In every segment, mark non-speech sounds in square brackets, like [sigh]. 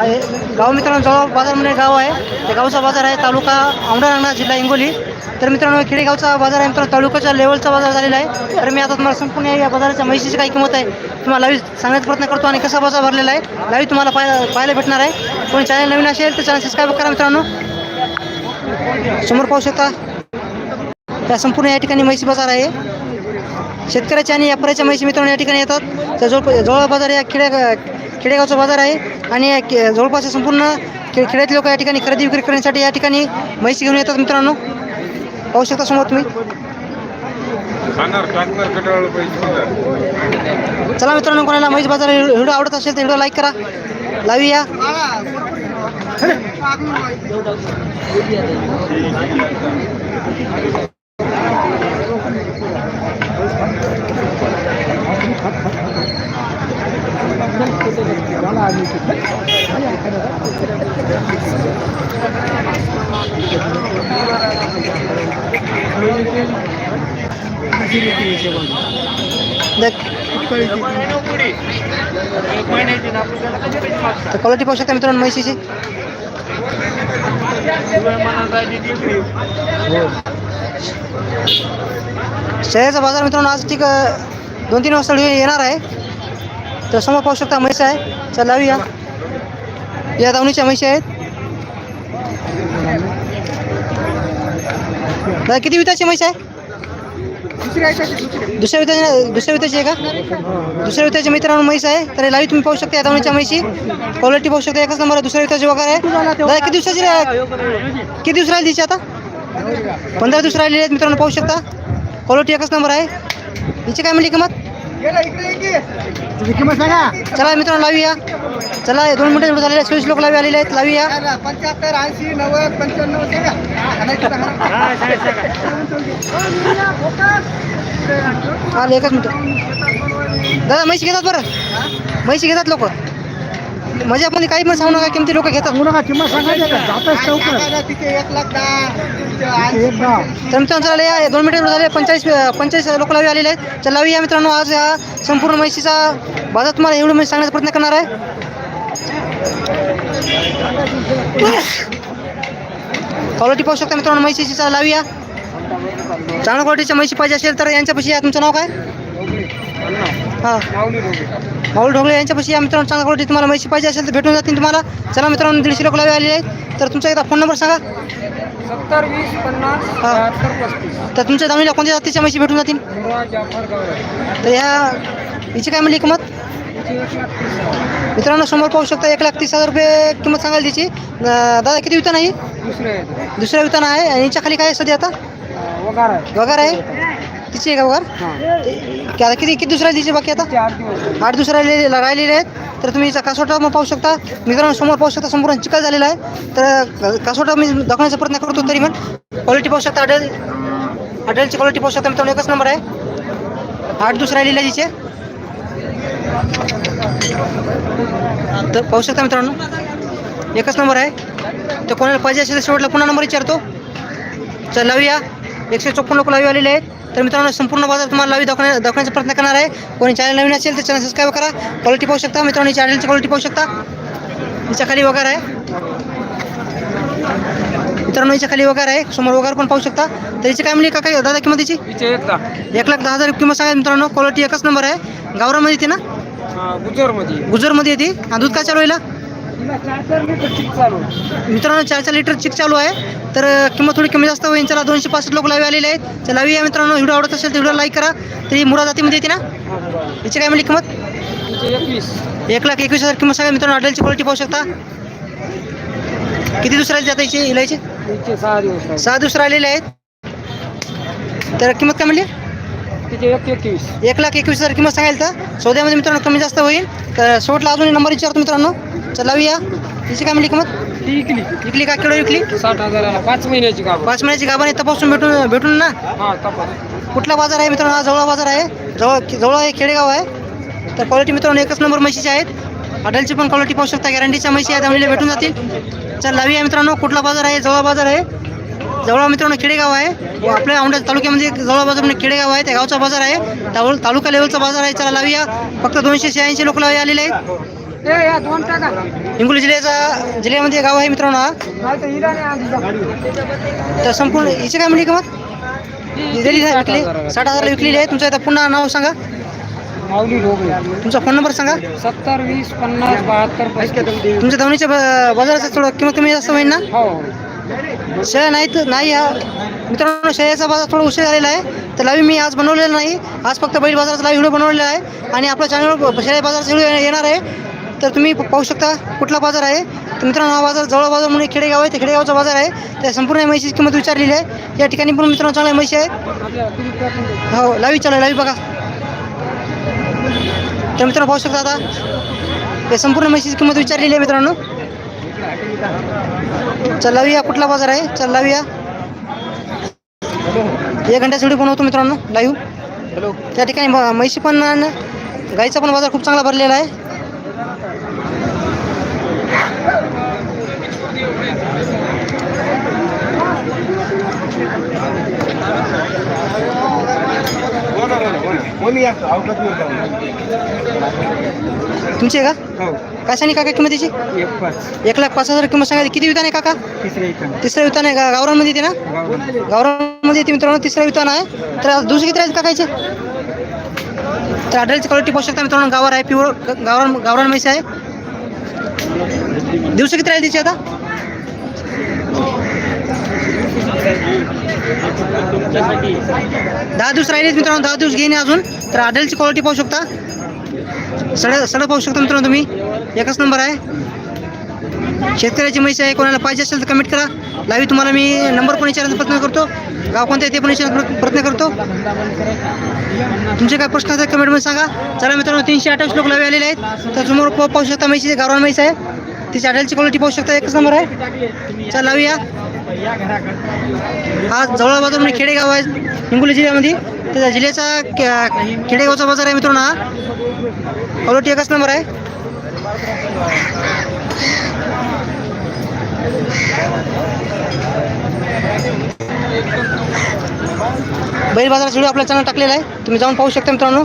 आहे. गाव मित्रांनो जवळ म्हणजे गाव आहे. ते गावचा बाजार आहे तालुका औंढा जिल्हा हिंगोली. तर मित्रांनो खेडेगावचा बाजार आहे. मित्रांनो तालुक्याच्या लेवलचा बाजार झालेला आहे. तर मी आता तुम्हाला संपूर्ण या बाजाराच्या म्हशीची काय किंमत आहे तुम्हाला लाईव्ह सांगण्याचा प्रयत्न करतो आणि कसा बाजार भरलेला आहे लाईव्ह तुम्हाला पाहायला पाहायला भेटणार आहे. कोणी चॅनल नवीन असेल तर चॅनल सबस्क्राईब करा मित्रांनो. समोर पाहू शकता. या संपूर्ण या ठिकाणी म्हैशी बाजार आहे. शेतकऱ्याच्या आणि व्यापाऱ्याच्या म्हैशी मित्रांनो या ठिकाणी येतात. तर जवळ जवळ बाजार या खेड्या खेडेगावचा बाजार आहे आणि जवळपासच्या संपूर्ण खे खेड्यातले लोक या ठिकाणी खरेदी विक्री करण्यासाठी या ठिकाणी म्हैसी घेऊन येतात मित्रांनो. पाहू शकता समोर तुम्ही. चला मित्रांनो कोणाला म्हैस बाजार व्हिडिओ आवडत असेल तर व्हिडिओ लाईक करा. लावी या देख. तर क्वालिटी पाहू शकता मित्रांनो म्हैसीची शेळ्याचा बाजार मित्रांनो आज ठीक दोन तीन वाजता येणार आहे. तर समोर पाहू शकता म्हैस आहे. चल लावूया. या दावणीच्या म्हैशी आहेत. दादा किती विताची म्हैस आहे? दुसऱ्या विताची दुसऱ्या विताची आहे का? दुसऱ्या विताची मित्रांनो म्हैस आहे. तर लाईव्ह तुम्ही पाहू शकता या दावणीच्या म्हैशी. क्वालिटी पाहू शकता एकच नंबर आहे दुसऱ्या विताची वगैरे आहे. दादा किती दिवसाची किती दिवस राहिली तिची आता? पंधरा दिवस राहिलेले आहेत मित्रांनो पाहू शकता. क्वालिटी एकच नंबर आहे. हिची काय म्हणली किंमत? चला मित्रांनो लावूया. चला हे दोन मिनिटं एवढं झालेले चोवीस लोक लावी आलेले आहेत. लावूया. पंच्याहत्तर ऐंशी नव्वद पंच्याण्णव आले एकच मिनिट. दादा म्हैशी घेतात बरं. म्हैशी घेतात लोक. म्हणजे आपण काही पण सांगू नका किमती लोक घेतात. किंमत सांगायचं का? जातच चौक तिथे एक लाख दहा. चला या दोन मिनिटं एवढं झाले पंचेचाळीस पंचेचाळीस लोक लावी आलेले आहेत. तर लावूया मित्रांनो आज या संपूर्ण म्हैशीचा बाजार तुम्हाला एवढं मी सांगण्याचा प्रयत्न करणार आहे. क्वालिटी पाहू शकता मित्रांनो म्हैशीची चला लावूया. चांगल्या क्वालिटीच्या म्हैशी पाहिजे असेल तर यांच्यापाशी या. तुमचं नाव काय? हां. माऊल ढोगले यांच्यापाशी या मित्रांनो चांगल्या क्वालिटी तुम्हाला म्हैशी पाहिजे असेल तर भेटून जातील तुम्हाला. चला मित्रांनो दीडशे लोक लावी आलेले आहेत. तर तुमचा एकदा फोन नंबर सांगा. सत्तर वीस पन्नास हा. बहात्तर पस्तीस. तर तुमच्या दावणीला कोणत्या जातीच्या म्हशी भेटून जातील? मुंबा जाफर गौरव तर या हिची काय म्हणली किंमत? मित्रांनो समोर पाहू शकता एक लाख तीस हजार रुपये किंमत सांगाल तिची. अं, दादा किती वितान आहे दुसरे दुसऱ्या वितान आहे. आणि हिच्या खाली काय आहे सध्या आता? वगार आहे. वगार आहे. तिची आहे का की आता किती किती दुसऱ्या तिची बाकी आता? चार दिवस. आठ दुसऱ्या राहिलेले राहिलेले आहेत. तर तुम्ही कासोटा मग पाहू शकता. मित्रांनो समोर पाहू शकता संपूर्ण चिकल झालेला आहे. तर कासोटा मी दाखवण्याचा प्रयत्न करतो तरी पण. क्वालिटी पाहू शकता अडेल अडेलची क्वालिटी पाहू शकता. मित्रांनो एकच नंबर आहे. आठ दुसऱ्या राहिलेले आहे तिचे. तर पाहू शकता मित्रांनो. एकच नंबर आहे. तर कोणाला पाहिजे असेल तर शेवटला पुन्हा नंबर विचारतो. चल लावूया. एकशे चोपन्न लोक लावी आलेले आहेत. तर मित्रांनो संपूर्ण बाजार तुम्हाला लावी दाखवण्या दाखवण्याचा प्रयत्न करणार आहे. कोणी चॅनल नवीन असेल तर चॅनल सबस्क्राईब करा. क्वालिटी पाहू शकता. मित्रांनो चॅनलची क्वालिटी पाहू शकता. हिच्या खाली वगैरे आहे. मित्रांनो हिच्या खाली वगैरे आहे. समोर वगैरे पण पाहू शकता. तर हिची काय म्हणली का काय दादा किंमत हिची तिचे एक लाख. दहा हजार किंमत सांगा मित्रांनो. क्वालिटी एकच नंबर आहे. गावरामध्ये येते ना? गुजरमध्ये. गुजरमध्ये येते. दूध काय चालू आहे मित्रांनो चार चार लिटर चिक चालू आहे. तर किंमत थोडी कमी जास्त होईल. चला दोनशे पासष्ट लोक लावी आलेले आहेत. तर लावी या मित्रांनो व्हिडिओ आवडत असेल तर व्हिडिओ लाईक करा. तर मुरा जातीमध्ये येते ना? हिची काय म्हणली किंमत? एक लाख एकवीस हजार किंमत सांगा मित्रांनो. हॉटेलची क्वालिटी पाहू शकता. किती दुसऱ्याला जाता याची? इलायची सहा दिवस राहिले. सहा दुसरं आलेले आहेत. तर किंमत काय म्हणली? तिचे एक एकवीस. एक लाख एकवीस हजार किंमत सांगायला तर? सौद्यामध्ये मित्रांनो कमी जास्त होईल. तर शेवटला अजून नंबर विचारतो मित्रांनो. चला लावूया. तिची काय म्हणली किंमत? ती इकली. विकली का? किलो विकली साठ हजाराला. पाच महिन्याची गाव पाच महिन्याची आहे. तपासून भेटून भेटून ना? हा तपास कुठला बाजार आहे मित्रांनो? हा जवळ बाजार आहे. जवळ जवळ आहे खेडेगाव आहे. तर क्वालिटी मित्रांनो एकच नंबर म्हशीचे आहेत. हॉटेलची पण क्वालिटी पाहू शकता. गॅरंटीच्या म्हशी आहेत. त्यामुळे भेटून जातील. चल लावी आहे मित्रांनो. कुठला बाजार आहे? जवळ बाजार आहे. जवळ मित्रांनो खेडेगाव आहे. आपल्या औंढा तालुक्यामध्ये जवळ बाजार म्हणजे खेडेगाव आहे त्या गावचा बाजार आहे. तालु तालुका लेवलचा बाजार आहे. चला लावूया. फक्त दोनशे शहाऐंशी लोक लावी आलेले आहेत. हिंगोली जिल्ह्याचा जिल्ह्यामध्ये गाव आहे मित्रांनो. हा नाही तर नाही तर संपूर्ण हिची काय म्हणली किंमत? दिलेली विकली. साठ हजारला विकलेली आहे. तुमचं आता पुन्हा नाव सांगा. माऊली तुमचा फोन नंबर सांगा. सत्तर वीस पन्नास बहात्तर तुमच्या धावणीच्या बाजाराचं थोडं किंमत कमी जास्त होईल ना? हो. शेळ्या नाहीत नाही हा मित्रांनो शेळ्याचा बाजार थोडा उशीर झालेला आहे. तर लाईव्ह मी आज बनवलेला नाही. आज फक्त बैल बाजाराचा लाईव्ह व्हिडिओ बनवलेला आहे. आणि आपल्या चॅनलवर शहरी बाजाराचा व्हिडिओ येणार आहे. तर तुम्ही पाहू शकता कुठला बाजार आहे. तर मित्रांनो हा बाजार जवळ बाजार म्हणून खेडेगाव आहे. ते खेडेगावचा बाजार आहे. त्या संपूर्ण म्हशीची किंमत विचारलेली आहे. या ठिकाणी पण मित्रांनो चांगल्या म्हशी हो, आहे हो लावी चालू लावी बघा. तर मित्रांनो पाहू शकता आता. या संपूर्ण म्हशीची किंमत विचारलेली आहे मित्रांनो. चल लावूया कुठला बाजार आहे? चल लावूया. एक घंट्याचा व्हिडिओ बनवतो मित्रांनो लाईव्ह हॅलो त्या ठिकाणी म्हशी पण गाईचा पण बाजार खूप चांगला भरलेला आहे. तुमची आहे का? हो. काय काका किंमतीची एक पाच. एक लाख पाच हजार किंमत सांगायची. किती विधान आहे काका? तिसऱ्या विधान आहे का गावरांमध्ये येते ना? मध्ये येते मित्रांनो तिसरं विधान आहे. तर आज किती राहील काकायचे तर आढळची क्वालिटी पाहू शकता मित्रांनो गावर आहे प्युअर गावरान गावरान म्हैस आहे. दिवस किती राहील तिची आता? दहा दिवस राहिले मित्रांनो दहा दिवस घेणे अजून. तर आढळची क्वालिटी पाहू शकता. सड सड पाहू शकता मित्रांनो तुम्ही. एकच नंबर आहे. शेतकऱ्याची म्हैस आहे कोणाला पाहिजे असेल तर कमेंट करा. लावी तुम्हाला मी नंबर पण विचारायचा प्रयत्न करतो. गाव कोणतं आहे ते पण विचारण्याचा प्रयत्न करतो. तुमचे काय प्रश्न असतात कमेंटमध्ये सांगा. चला मित्रांनो तीनशे अठ्ठावीस लोक लावे आलेले आहेत. तर समोर प- पाहू शकता म्हैशी गावरान म्हैस आहे. तिची अटेलची क्वालिटी पाहू शकता एकच नंबर आहे. चला लावूया. हा जवळ बाजार म्हणजे खेडेगाव आहे हिंगोली जिल्ह्यामध्ये. त्या जिल्ह्याचा के- खेडेगावचा बाजार आहे मित्रांनो हा. क्वालिटी एकच नंबर आहे. बैल बाजाराचा व्हिडिओ आपल्या चॅनल टाकलेला आहे. तुम्ही जाऊन पाहू शकता मित्रांनो.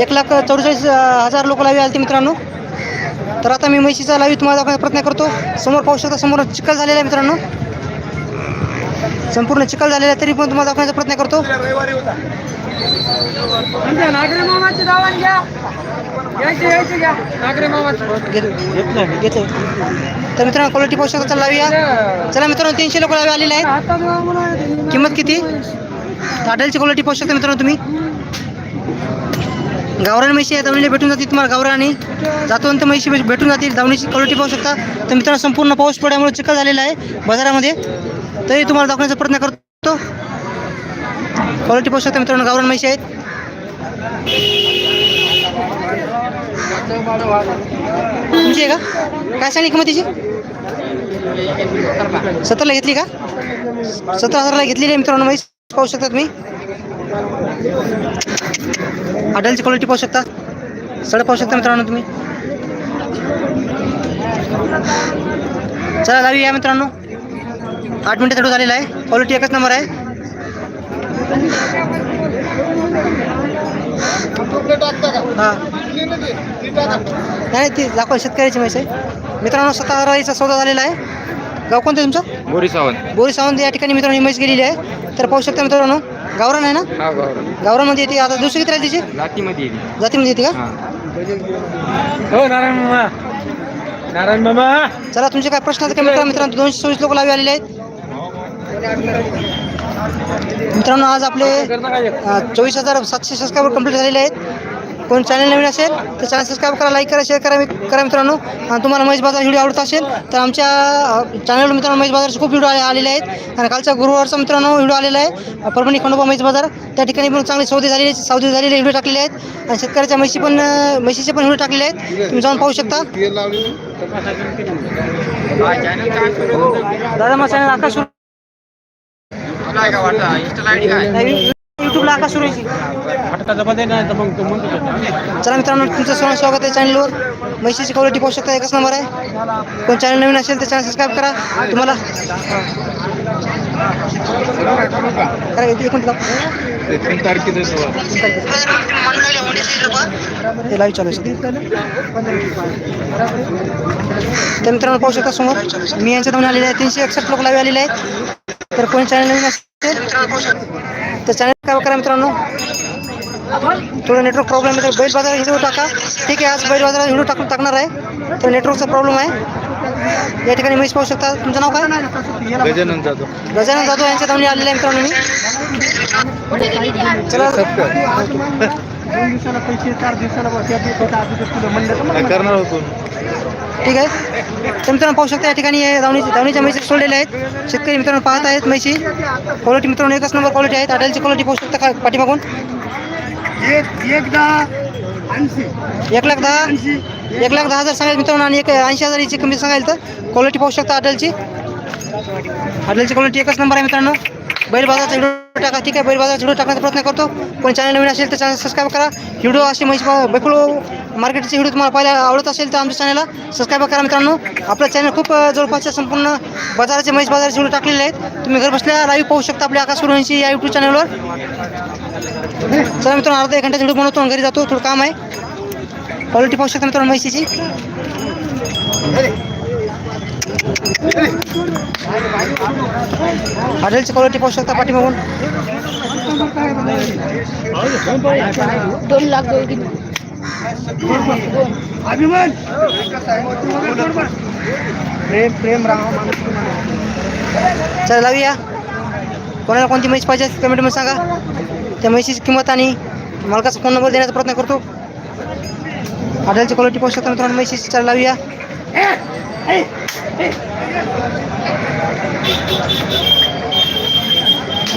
एक लाख चौवेचाळीस हजार लोक लावी आले मित्रांनो. तर आता मी म्हशीचा लावी तुम्हाला दाखवण्याचा प्रयत्न करतो. समोर पाहू शकता समोर चिखल झालेला आहे मित्रांनो. संपूर्ण चिखल झालेला आहे तरी पण तुम्हाला दाखवण्याचा प्रयत्न करतो. यायचे यायचे घ्या नागरे मामाची घेतलं घेतलं. तर मित्रांनो क्वालिटी पाहू शकता चला लावूया चला मित्रांनो तीनशे लोक लावी आलेले आहेत. किंमत किती? हॉटेलची क्वालिटी पाहू शकता मित्रांनो तुम्ही? गावरान म्हशी आहे दावणीला भेटून जातील तुम्हाला गावरानी जातवंत म्हशी भेट- भेटून जातील दावणीची क्वालिटी पाहू शकता तर मित्रांनो संपूर्ण पाऊस पडल्यामुळे चिखल झालेला आहे बाजारामध्ये. तरी तुम्हाला दाखवण्याचा प्रयत्न करतो. क्वालिटी पाहू शकता मित्रांनो गावरान म्हशी आहेत. तुमची आहे का? काय सांगली किंमत तिची सत्तरला घेतली का? सतरा हजारला घेतलेली आहे मित्रांनो माहिती पाहू शकता तुम्ही. अडलची क्वालिटी पाहू शकता. सड पाहू शकता मित्रांनो तुम्ही. चला गावी या मित्रांनो. आठ मिनिटं चढू झालेला आहे. क्वालिटी एकच नंबर आहे. हां. नाही ती दाखवा शेतकऱ्याची म्हैस आहे मित्रांनो सतरा हजाराचा सौदा झालेला आहे. गाव कोणतं आहे तुमचं? बोरी सावंत. बोरी सावंत या ठिकाणी मित्रांनो ही म्हैस गेलेली आहे. तर पाहू शकता मित्रांनो गावरान आहे ना? हा गावरान. गावरामध्ये येते. आता दुसरी किती राहील तिची? जातीमध्ये येते. जातीमध्ये येते का? हा. हो नारायण मामा. नारायण मामा. चला तुमचे काय प्रश्न आहेत का मित्रांनो? मित्रांनो दोनशे चोवीस लोक लावी आलेले आहेत. मित्रांनो आज आपले चोवीस हजार सातशे सबस्क्रायबर कंप्लीट झालेले आहेत. कोण चॅनल नवीन असेल तर चॅनल सबस्क्राईब करा लाईक करा शेअर करा करा मित्रांनो. आणि तुम्हाला महेश बाजार व्हिडिओ आवडत असेल तर आमच्या चॅनलवर मित्रांनो महेश बाजारचे खूप व्हिडिओ आलेले आहेत. आणि कालच्या गुरुवारचा मित्रांनो व्हिडिओ आलेला आहे परभणी खंडोबा महेश बाजार. त्या ठिकाणी पण चांगले सौदे झालेले सौदे झालेले व्हिडिओ टाकलेले आहेत. आणि शेतकऱ्याच्या म्हशी पण म्हशीचे पण व्हिडिओ टाकलेले आहेत. तुम्ही जाऊन पाहू शकता. दादा मग चॅनल आकाश सुरू युट्यूबला आकाश सुरेशी. चला मित्रांनो तुमचं सर्व स्वागत आहे चॅनलवर म्हशीची क्वालिटी पाहू शकता एकच नंबर आहे. कोण चॅनल नवीन असेल तर चॅनल सबस्क्राईब करा. तुम्हाला करा एक मिनिट थांब. तीन तारखेचं सोळा हे लाईव्ह चालू आहे तर मित्रांनो पाहू शकता समोर. मी यांच्या आलेले आहे. तीनशे एकसष्ट लोक लाईव्ह आलेले आहेत. तर कोणी चॅनल नवीन असेल तर चॅनल काय करा मित्रांनो? थोडं नेटवर्क प्रॉब्लेम आहे तर बैल बाजार व्हिडिओ टाका. ठीक आहे आज बैल बाजारात व्हिडिओ टाकून टाकणार आहे. तर नेटवर्कचा प्रॉब्लेम आहे. या ठिकाणी म्हैस पाहू शकता. तुमचं नाव काय? गजानन जाधव. गजानन जाधव यांच्या धावणी आलेले आहे मित्रांनो मी. चला. [laughs] करणार होतो? ठीक आहे? तर मित्रांनो पाहू शकता या ठिकाणी हे धावणी धावणीच्या म्हैशी सोडलेल्या आहेत. शेतकरी मित्रांनो पाहत आहेत म्हैशी. क्वालिटी मित्रांनो एकच नंबर क्वालिटी आहेत अटेलची क्वालिटी पाहू शकता का पाठीमागून? एक एक दहा ऐंशी एक लाख दहा एक लाख दहा हजार सांगायला मित्रांनो आणि एक ऐंशी हजार याची कमी सांगायला तर. क्वालिटी पाहू शकता अटेलची अटेलची क्वालिटी एकच नंबर आहे मित्रांनो. बैलबाजा बाजारचा व्हिडिओ टाका. ठीक आहे बैल बाजारचा व्हिडिओ टाकण्याचा प्रयत्न करतो. कोणी चॅनल नवीन असेल तर चॅनल सबस्क्राईब करा. व्हिडिओ असे म्हैस बैकुलो मार्केटचे व्हिडिओ तुम्हाला पाहायला आवडत असेल तर आमच्या चॅनलला सबस्क्राईब करा मित्रांनो. आपलं चॅनल खूप जवळपासच्या संपूर्ण बाजाराचे म्हैस बाजाराचे व्हिडिओ टाकलेले आहेत. तुम्ही घर बसल्या लाईव्ह पाहू शकता आपल्या आकाश सुरवंशी या यूट्यूब चॅनलवर चला मित्रांनो अर्धा एक घंटा व्हिडिओ बनवतो आणि घरी जातो. थोडं काम आहे. क्वालिटी पाहू शकता मित्रांनो म्हैशीची. हॉटेलची क्वालिटी पाहू शकता पाठीमागून. दोन लाख अभिमान! प्रेम प्रेम राहा माणूस चला लावूया. कोणाला कोणती म्हैस पाहिजे कमेंटमध्ये सांगा. त्या म्हैशीची किंमत आणि मालकाचा फोन नंबर देण्याचा प्रयत्न करतो. हॉटेलची क्वालिटी पाहू शकता मित्रांनो म्हैशीची. चला लावूया.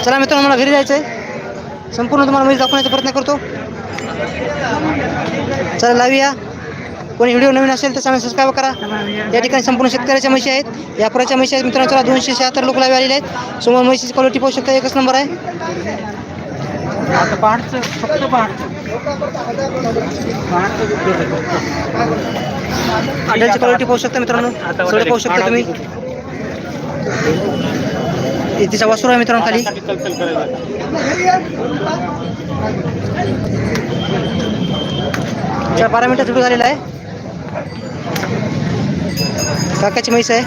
चला मित्रांनो मला घरी जायचं आहे संपूर्ण तुम्हाला मी दाखवण्याचा प्रयत्न करतो. चला लावूया. कोणी व्हिडिओ नवीन असेल तर चॅनल सबस्क्राईब करा. या ठिकाणी संपूर्ण शेतकऱ्याच्या म्हशी आहेत. या पुराच्या म्हशी आहेत. मित्रांनो चला दोनशे शहात्तर लोक लावे आलेले आहेत. समोर म्हशीची क्वालिटी पाहू शकता एकच नंबर आहे. आता पहाटचं फक्त हॉटेलची क्वालिटी पाहू शकता मित्रांनो. सगळे पाहू शकता तुम्ही. तिचा वासूर आहे मित्रांनो खाली. चार बारा मिनिटं सुरू झालेला आहे. काकाची म्हैस आहे.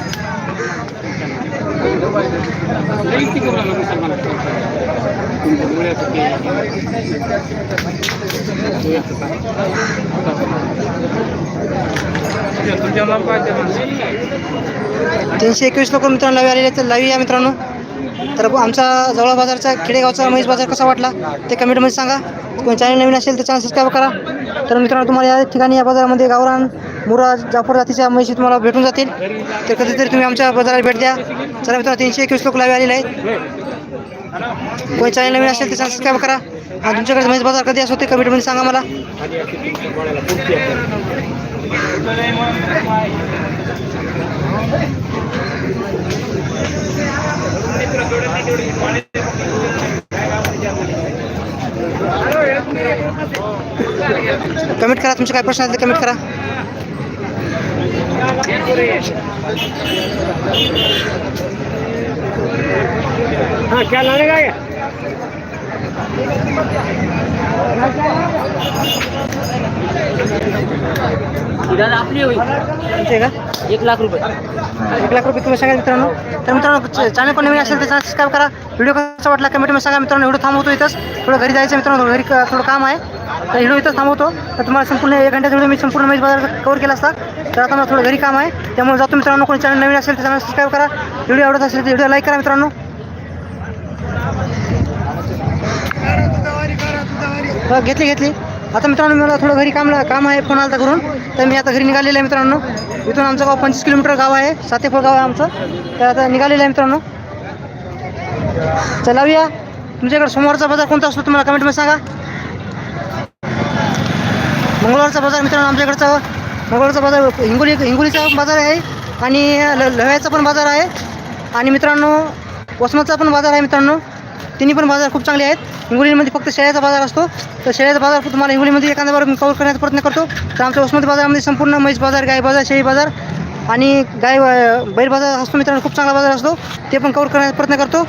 तीनशे एकवीस लोक मित्रांनो लावी आलेले तर लावी या मित्रांनो. तर आमचा जवळ बाजारचा खेडेगावचा महेश बाजार कसा वाटला ते कमेंटमध्ये सांगा. कोणी चॅनल नवीन असेल तर चॅनल सबस्क्राईब करा. तर मित्रांनो तुम्हाला या ठिकाणी या बाजारामध्ये गावरान मुरा जाफर जातीच्या म्हैशी तुम्हाला भेटून जातील. तर कधीतरी तुम्ही आमच्या बाजाराला भेट द्या. चला मित्रांनो तीनशे एकवीस लोक लावे आलेले आहेत. कोणी चॅनल नवीन असेल तर सबस्क्राईब करा. आणि तुमच्याकडे म्हैस बाजार कधी असतो ते कमेंटमध्ये सांगा मला. कमेंट करा तुमचे काय प्रश्न असतील कमेंट करा. हाँ क्या लाने का आपली होईल तुमचे का? एक लाख रुपये. एक लाख रुपये तुम्ही सांगा मित्रांनो. तर मित्रांनो चॅनल कोण नवीन असेल तर सबस्क्राईब करा. व्हिडिओ कसा वाटला कमेंटमध्ये सांगा. मित्रांनो व्हिडिओ थांबवतो इथंच. थोडं घरी जायचं मित्रांनो घरी थोडं काम आहे. तर हिडो इथं थांबवतो. तर तुम्हाला संपूर्ण एक घंट्याचा व्हिडिओ मी संपूर्ण मेज बाजार कवर केला असता. तर आता मला थोडं घरी काम आहे. त्यामुळे जातो मित्रांनो कोणी चॅनल नवीन असेल तर चॅनल सबस्क्राईब करा. व्हिडिओ आवडत असेल तर व्हिडिओ लाईक करा मित्रांनो. घेतली घेतली. आता मित्रांनो मला थोडं घरी काम काम आहे फोन आलता करून तर मी आता घरी निघालेलं आहे मित्रांनो. इथून आमचं गाव पंचवीस किलोमीटर गाव आहे. सातेफळ गाव आहे आमचं. तर आता निघालेलं आहे मित्रांनो. चलावूया तुमच्याकडे सोमवारचा बाजार कोणता असतो तुम्हाला कमेंटमध्ये सांगा. मंगळवारचा बाजार मित्रांनो आमच्याकडचा. मंगळवारचा बाजार हिंगोली हिंगोलीचा बाजार आहे आणि ल लह्याचा पण बाजार आहे. आणि मित्रांनो वसमतचा पण बाजार आहे मित्रांनो. तिन्ही पण बाजार खूप चांगले आहेत. हिंगोलीमध्ये फक्त शेळ्याचा बाजार असतो. तर शेळ्याचा बाजार तुम्हाला हिंगोलीमध्ये एखाद्या बरोबर कवर करण्याचा प्रयत्न करतो. तर आमच्या वसमत बाजारामध्ये संपूर्ण म्हैस बाजार गाय बाजार शेळी बाजार आणि गाय बैल बाजार असतो मित्रांनो. खूप चांगला बाजार असतो. ते पण कवर करण्याचा प्रयत्न करतो.